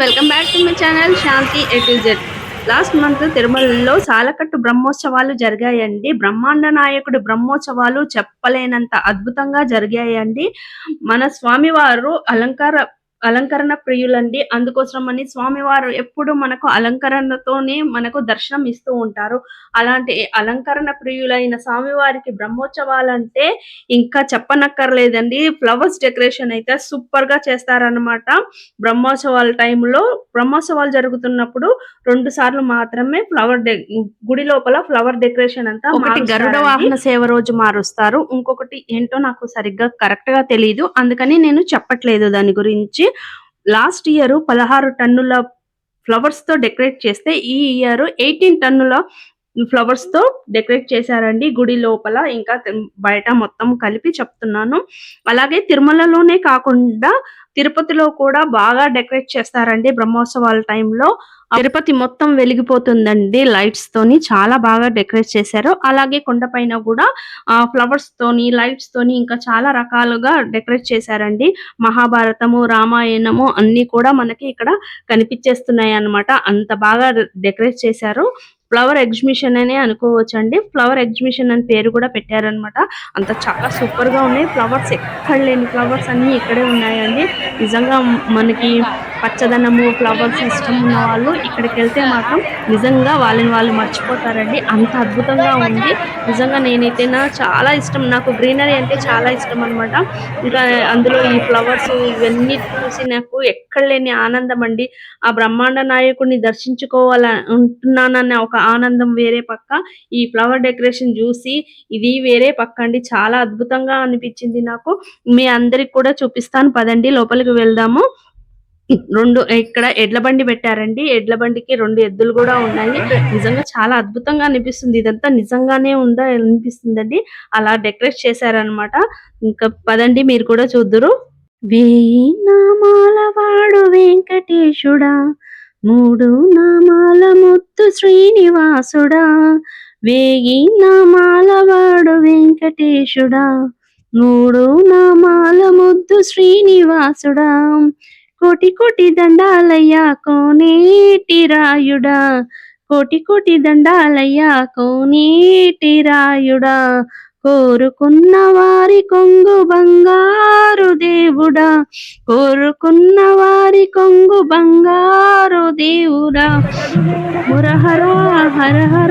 Welcome back to my channel Shanti A Z last month తిరుమలలో సాలకట్టు బ్రహ్మోత్సవాలు జరిగాయండి. బ్రహ్మాండ నాయకుడు బ్రహ్మోత్సవాలు చెప్పలేనంత అద్భుతంగా జరిగాయండి. మన స్వామివారు అలంకార అలంకరణ ప్రియులండి. అందుకోసమని స్వామివారు ఎప్పుడు మనకు అలంకరణతోనే మనకు దర్శనం ఇస్తూ ఉంటారు. అలాంటి అలంకరణ ప్రియులైన స్వామివారికి బ్రహ్మోత్సవాలంటే ఇంకా చెప్పనక్కర్లేదండి. ఫ్లవర్స్ డెకరేషన్ అయితే సూపర్గా చేస్తారనమాట బ్రహ్మోత్సవాల టైంలో బ్రహ్మోత్సవాలు జరుగుతున్నప్పుడు రెండు సార్లు మాత్రమే ఫ్లవర్ డె గుడి లోపల ఫ్లవర్ డెకరేషన్ అంతా ఒకటి గరుడ వాహన సేవ రోజు మారుస్తారు. ఇంకొకటి ఏంటో నాకు సరిగ్గా కరెక్ట్గా తెలియదు అందుకని నేను చెప్పట్లేదు దాని గురించి. లాస్ట్ ఇయర్ పదహారు టన్నుల ఫ్లవర్స్తో డెకరేట్ చేస్తే ఈ ఇయర్ ఎయిటీన్ టన్నుల ఫ్లవర్స్తో డెకరేట్ చేశారండి. గుడి లోపల ఇంకా బయట మొత్తం కలిపి చెప్తున్నాను. అలాగే తిరుమలలోనే కాకుండా తిరుపతిలో కూడా బాగా డెకరేట్ చేస్తారండి బ్రహ్మోత్సవాల టైంలో. తిరుపతి మొత్తం వెలిగిపోతుందండి లైట్స్ తోని చాలా బాగా డెకరేట్ చేశారు. అలాగే కొండపైన కూడా ఆ ఫ్లవర్స్ తోని లైట్స్ తోని ఇంకా చాలా రకాలుగా డెకరేట్ చేశారండి. మహాభారతము రామాయణము అన్ని కూడా మనకి ఇక్కడ కనిపించేస్తున్నాయి అన్నమాట అంత బాగా డెకరేట్ చేశారు. ఫ్లవర్ ఎగ్జిబిషన్ అనే అనుకోవచ్చు అండి ఫ్లవర్ ఎగ్జిబిషన్ అని పేరు కూడా పెట్టారనమాట. అంత చాలా సూపర్గా ఉన్నాయి. ఫ్లవర్స్ ఎక్కడ లేని ఫ్లవర్స్ అన్ని ఇక్కడే ఉన్నాయండి. నిజంగా మనకి పచ్చదనము ఫ్లవర్స్ ఇష్టం ఉన్న వాళ్ళు ఇక్కడికి వెళ్తే మాత్రం నిజంగా వాళ్ళని వాళ్ళు మర్చిపోతారండి. అంత అద్భుతంగా ఉంది. నిజంగా నేనైతే నా చాలా ఇష్టం. నాకు గ్రీనరీ అంటే చాలా ఇష్టం అన్నమాట ఇంకా అందులో ఈ ఫ్లవర్స్ ఇవన్నీ చూసి నాకు ఎక్కడ లేని ఆనందం అండి. ఆ బ్రహ్మాండ నాయకుడిని దర్శించుకోవాల ఉంటున్నానన్న ఒక ఆనందం వేరే పక్క. ఈ ఫ్లవర్ డెకరేషన్ చూసి ఇది వేరే పక్క అండి. చాలా అద్భుతంగా అనిపించింది నాకు. మీ అందరికి కూడా చూపిస్తాను. పదండి లోపలికి వెళ్దాము. రెండు ఇక్కడ ఎడ్ల బండి పెట్టారండి. ఎడ్ల బండికి రెండు ఎద్దులు కూడా ఉన్నాయి. నిజంగా చాలా అద్భుతంగా అనిపిస్తుంది. ఇదంతా నిజంగానే ఉందా అనిపిస్తుందండి. అలా డెకరేట్ చేశారనమాట ఇంకా పదండి మీరు కూడా చూద్దురు. వేయి నామాల వాడు వెంకటేశుడా మూడు నామాల ముత్తు శ్రీనివాసుడా వేగి నామాల వాడు వెంకటేశుడా. మూడు నామాల ముద్దు శ్రీనివాసుడా కోటి కోటి దండాలయ్యా కోనేటి రాయుడా. కోటి కోటి దండాలయ్యా కోనేటి రాయుడా. కోరుకున్న వారి కొంగు బంగారు దేవుడా. కోరుకున్న వారి కొంగు బంగారు దేవుడా. మురహర హర హర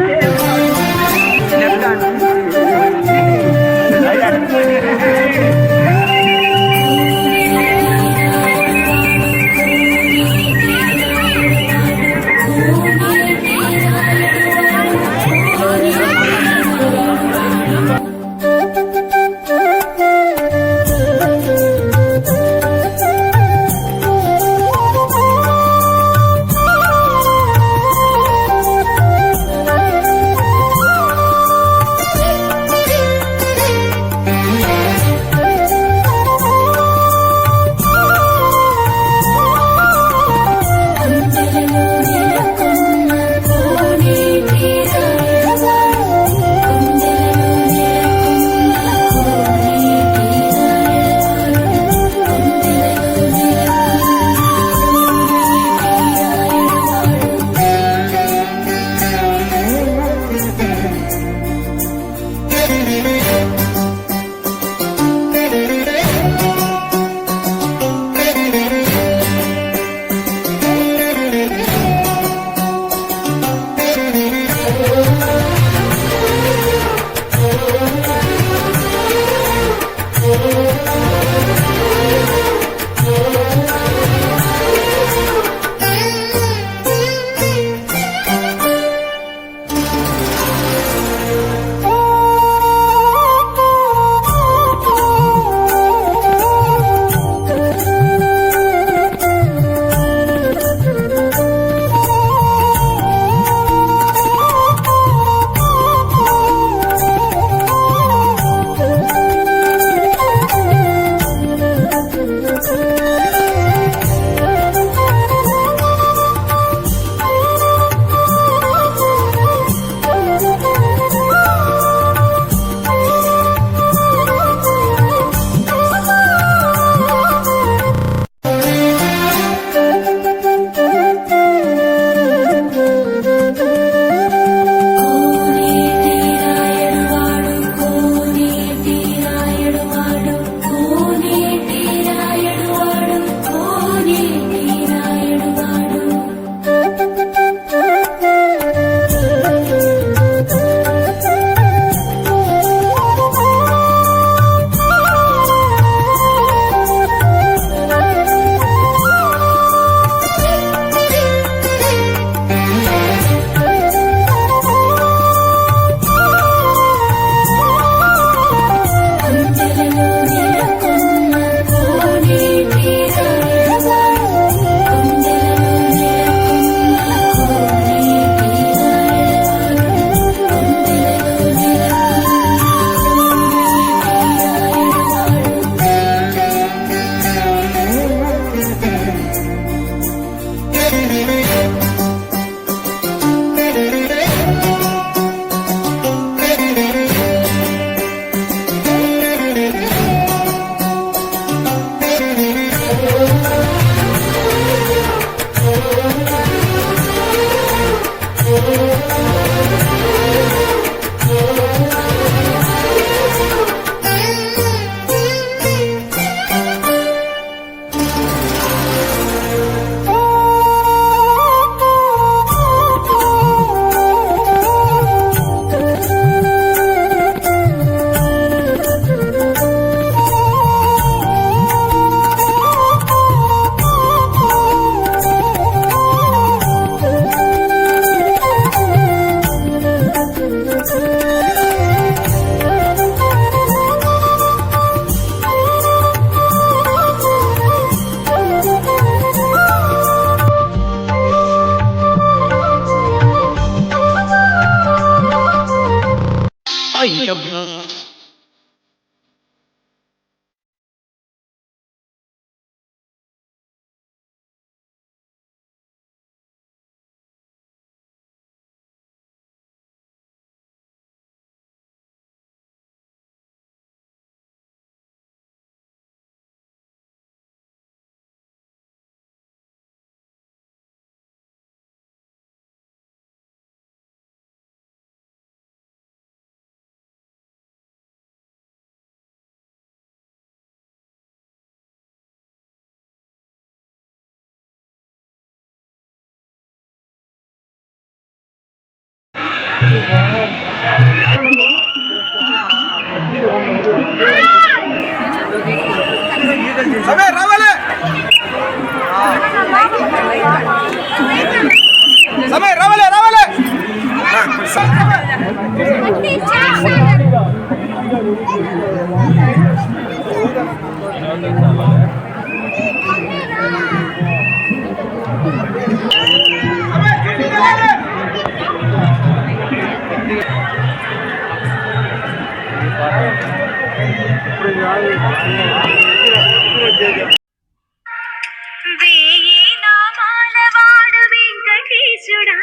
వేయి నామాల వాడు వెంకటేశుడా.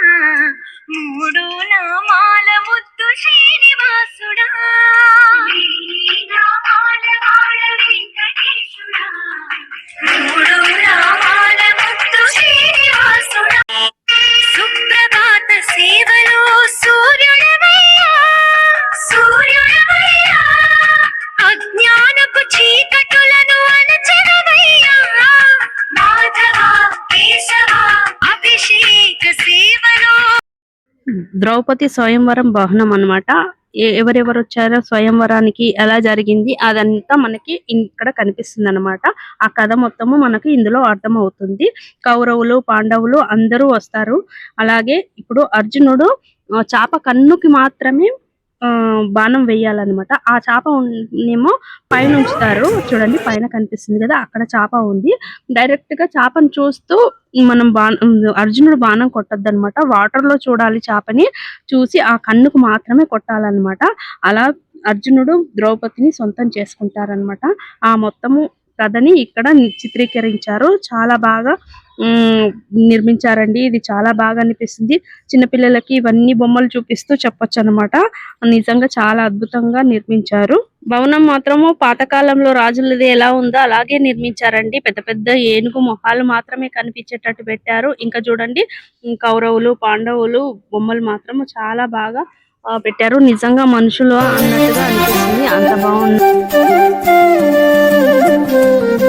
మూడు ద్రౌపది స్వయంవరం వాహనం అన్నమాట. ఎవరెవరు వచ్చారో స్వయంవరానికి ఎలా జరిగింది అదంతా మనకి ఇక్కడ కనిపిస్తుంది అనమాట ఆ కథ మొత్తము మనకి ఇందులో అర్థం అవుతుంది కౌరవులు పాండవులు అందరూ వస్తారు. అలాగే ఇప్పుడు అర్జునుడు చాప కన్నుకి మాత్రమే బాణం వేయాలన్నమాట ఆ చాప నేమో పైన ఉంచుతారు చూడండి పైన కనిపిస్తుంది కదా అక్కడ చాప ఉంది. డైరెక్ట్గా చేపను చూస్తూ మనం బాణం అర్జునుడు బాణం కొట్టద్దు అనమాట వాటర్లో చూడాలి చేపని చూసి ఆ కన్నుకు మాత్రమే కొట్టాలన్నమాట. అలా అర్జునుడు ద్రౌపదిని సొంతం చేసుకుంటారన్నమాట. ఆ మొత్తము కథని ఇక్కడ చిత్రీకరించారు. చాలా బాగా నిర్మించారండి. ఇది చాలా బాగా అనిపిస్తుంది. చిన్నపిల్లలకి ఇవన్నీ బొమ్మలు చూపిస్తూ చెప్పొచ్చు అనమాట నిజంగా చాలా అద్భుతంగా నిర్మించారు. భవనం మాత్రము పాతకాలంలో రాజులది ఎలా ఉందో అలాగే నిర్మించారండి. పెద్ద పెద్ద ఏనుగు మొహాలు మాత్రమే కనిపించేటట్టు పెట్టారు. ఇంకా చూడండి కౌరవులు పాండవులు బొమ్మలు మాత్రము చాలా బాగా పెట్టారు. నిజంగా మనుషులు అన్నట్టుగా అనిపిస్తుంది. అంత బాగుంది. ఇక్కడ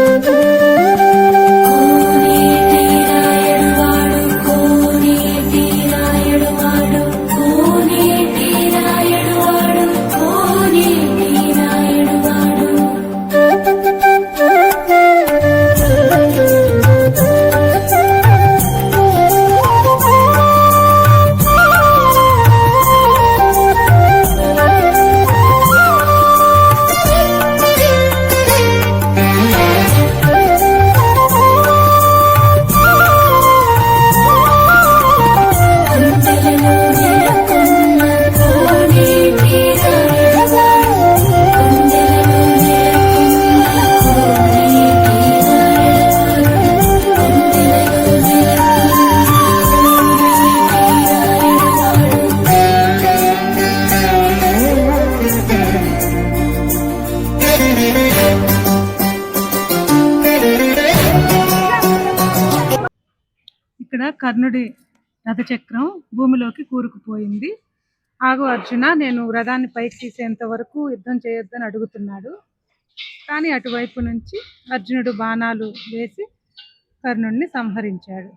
రథచక్రం భూమిలోకి కూరుకుపోయింది. ఆగు అర్జున నేను రథాన్ని పైకి తీసేంత వరకు యుద్ధం చేయొద్దని అడుగుతున్నాడు. కానీ అటువైపు నుంచి అర్జునుడు బాణాలు వేసి కర్ణుడిని సంహరించాడు.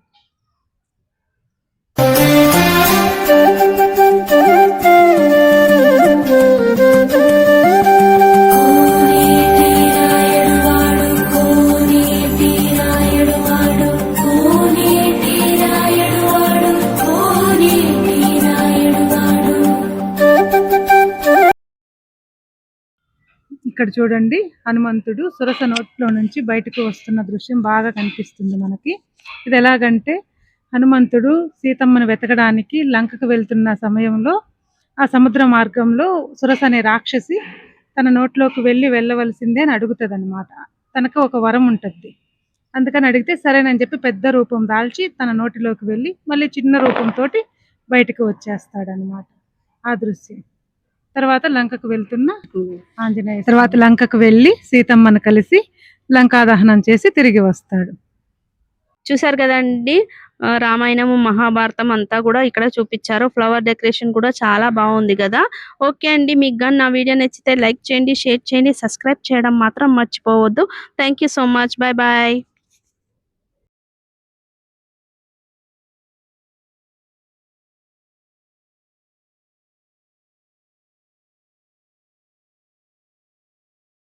ఇక్కడ చూడండి హనుమంతుడు సురస నోట్లో నుంచి బయటకు వస్తున్న దృశ్యం బాగా కనిపిస్తుంది మనకి. ఇది ఎలాగంటే హనుమంతుడు సీతమ్మను వెతకడానికి లంకకు వెళ్తున్న సమయంలో ఆ సముద్ర మార్గంలో సురస అనే రాక్షసి తన నోట్లోకి వెళ్ళి వెళ్ళవలసిందే అని అడుగుతుంది అనమాట తనకు ఒక వరం ఉంటుంది. అందుకని అడిగితే సరేనని చెప్పి పెద్ద రూపం దాల్చి తన నోటిలోకి వెళ్ళి మళ్ళీ చిన్న రూపంతో బయటకు వచ్చేస్తాడనమాట ఆ దృశ్యం. తర్వాత లంకకు వెళ్తున్న ఆంజనేయ తర్వాత లంకకు వెళ్ళి సీతమ్మను కలిసి లంకా దహనం చేసి తిరిగి వస్తాడు. చూసారు కదండి రామాయణము మహాభారతం అంతా కూడా ఇక్కడ చూపించారు. ఫ్లవర్ డెకరేషన్ కూడా చాలా బాగుంది కదా. ఓకే అండి మీకు కానీ నా వీడియో నచ్చితే లైక్ చేయండి షేర్ చేయండి సబ్స్క్రైబ్ చేయడం మాత్రం మర్చిపోవద్దు. Thank so much bye bye